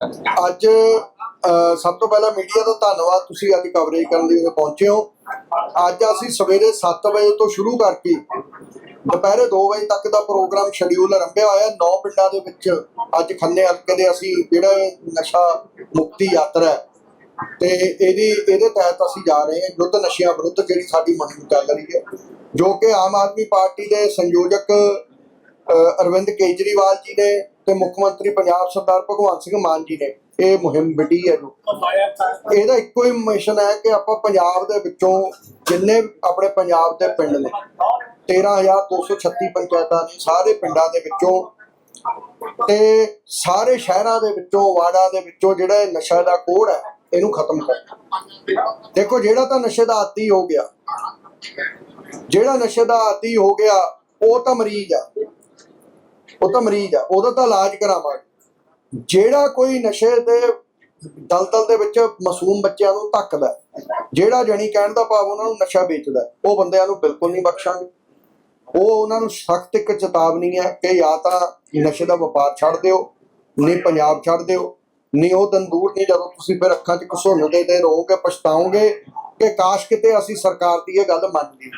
ਅੱਜ ਅ, ਸਭ ਤੋਂ ਪਹਿਲਾਂ ਮੀਡੀਆ ਦਾ ਧੰਨਵਾਦ ਤੁਸੀਂ ਅੱਜ ਕਵਰੇਜ ਕਰਨ ਲਈ ਉਰੇ ਪਹੁੰਚੇ ਹੋ। ਅੱਜ ਅਸੀਂ ਸਵੇਰੇ 7 ਵਜੇ ਤੋਂ ਸ਼ੁਰੂ ਕਰਕੇ ਦੁਪਹਿਰੇ 2 ਵਜੇ ਤੱਕ ਦਾ ਪ੍ਰੋਗਰਾਮ ਸ਼ਡਿਊਲ ਰੰਭਿਆ ਹੋਇਆ ਨੌ ਪਿੰਡਾਂ ਦੇ ਵਿੱਚ ਅੱਜ ਖੰਨੇ ਹਲਕੇ ਦੇ ਅਸੀਂ ਜਿਹੜਾ ਨਸ਼ਾ ਮੁਕਤੀ ਯਾਤਰਾ ਹੈ ਤੇ ਇਹਦੀ ਇਹਦੇ ਤਹਿਤ ਅਸੀਂ ਜਾ ਰਹੇ ਹਾਂ। ਯੁੱਧ ਨਸ਼ਿਆਂ ਵਿਰੁੱਧ ਜਿਹੜੀ ਸਾਡੀ ਮੁਹਿੰਮ ਚੱਲ ਰਹੀ ਹੈ ਜੋ ਕਿ ਆਮ ਆਦਮੀ ਪਾਰਟੀ ਦੇ ਸੰਯੋਜਕ ਅਰਵਿੰਦ ਕੇਜਰੀਵਾਲ ਜੀ ਨੇ ਤੇ ਮੁੱਖ ਮੰਤਰੀ ਪੰਜਾਬ ਸਰਦਾਰ ਭਗਵੰਤ ਸਿੰਘ ਮਾਨ ਜੀ ਨੇ ਇਹ ਮੁਹਿੰਮ ਵਿੱਢੀ ਹੈ ਜੋ। ਇਹਦਾ ਇੱਕੋ ਹੀ ਮਿਸ਼ਨ ਹੈ ਕਿ ਆਪਾਂ ਪੰਜਾਬ ਦੇ ਵਿੱਚੋਂ ਜਿੰਨੇ ਆਪਣੇ ਪੰਜਾਬ ਦੇ ਪਿੰਡ ਨੇ 13236 ਪੰਚਾਇਤਾਂ ਨੇ ਸਾਰੇ ਪਿੰਡਾਂ ਦੇ ਵਿੱਚੋਂ ਤੇ ਸਾਰੇ ਸ਼ਹਿਰਾਂ ਦੇ ਵਿੱਚੋਂ, ਵਾਰਡਾਂ ਦੇ ਵਿੱਚੋਂ ਜਿਹੜਾ ਇਹ ਨਸ਼ਾ ਦਾ ਕੋੜ ਹੈ, ਇਹਨੂੰ ਖਤਮ ਕਰ ਦੇਖੋ, ਜਿਹੜਾ ਤਾਂ ਨਸ਼ੇ ਦਾ ਆਦੀ ਹੋ ਗਿਆ, ਜਿਹੜਾ ਨਸ਼ੇ ਦਾ ਆਦੀ ਹੋ ਗਿਆ, ਉਹ ਤਾਂ ਮਰੀਜ਼ ਆ। ਉਹ ਤਾਂ ਮਰੀਜ਼ ਆ, ਉਹਦਾ ਤਾਂ ਇਲਾਜ ਕਰਾਵਾਂਗੇ। ਜਿਹੜਾ ਕੋਈ ਨਸ਼ੇ ਦੇ ਦਲਦਲ ਦੇ ਵਿੱਚ ਮਾਸੂਮ ਬੱਚਿਆਂ ਨੂੰ ਧੱਕਦਾ ਜਿਹੜਾ ਜਣੀ ਕਹਿਣ ਦਾ ਭਾਵ ਉਹਨਾਂ ਨੂੰ ਨਸ਼ਾ ਵੇਚਦਾ ਉਹ ਬੰਦਿਆਂ ਨੂੰ ਬਿਲਕੁਲ ਨਹੀਂ ਬਖਸ਼ਾਂਗੇ। ਉਹ ਉਹਨਾਂ ਨੂੰ ਸਖਤ ਇੱਕ ਚੇਤਾਵਨੀ ਹੈ ਕਿ ਜਾਂ ਤਾਂ ਨਸ਼ੇ ਦਾ ਵਪਾਰ ਛੱਡ ਦਿਓ, ਨਹੀਂ ਪੰਜਾਬ ਛੱਡ ਦਿਓ, ਨਹੀਂ ਉਹ ਦਿਨ ਦੂਰ ਨਹੀਂ, ਜਦੋਂ ਤੁਸੀਂ ਫਿਰ ਅੱਖਾਂ 'ਚ ਘਸੁੰਨਦੇ ਤੇ ਰਹੋਗੇ ਪਛਤਾਓਗੇ ਕਿ ਕਾਸ਼ ਕਿਤੇ ਅਸੀਂ ਸਰਕਾਰ ਦੀ ਇਹ ਗੱਲ ਮੰਨ ਲਈ।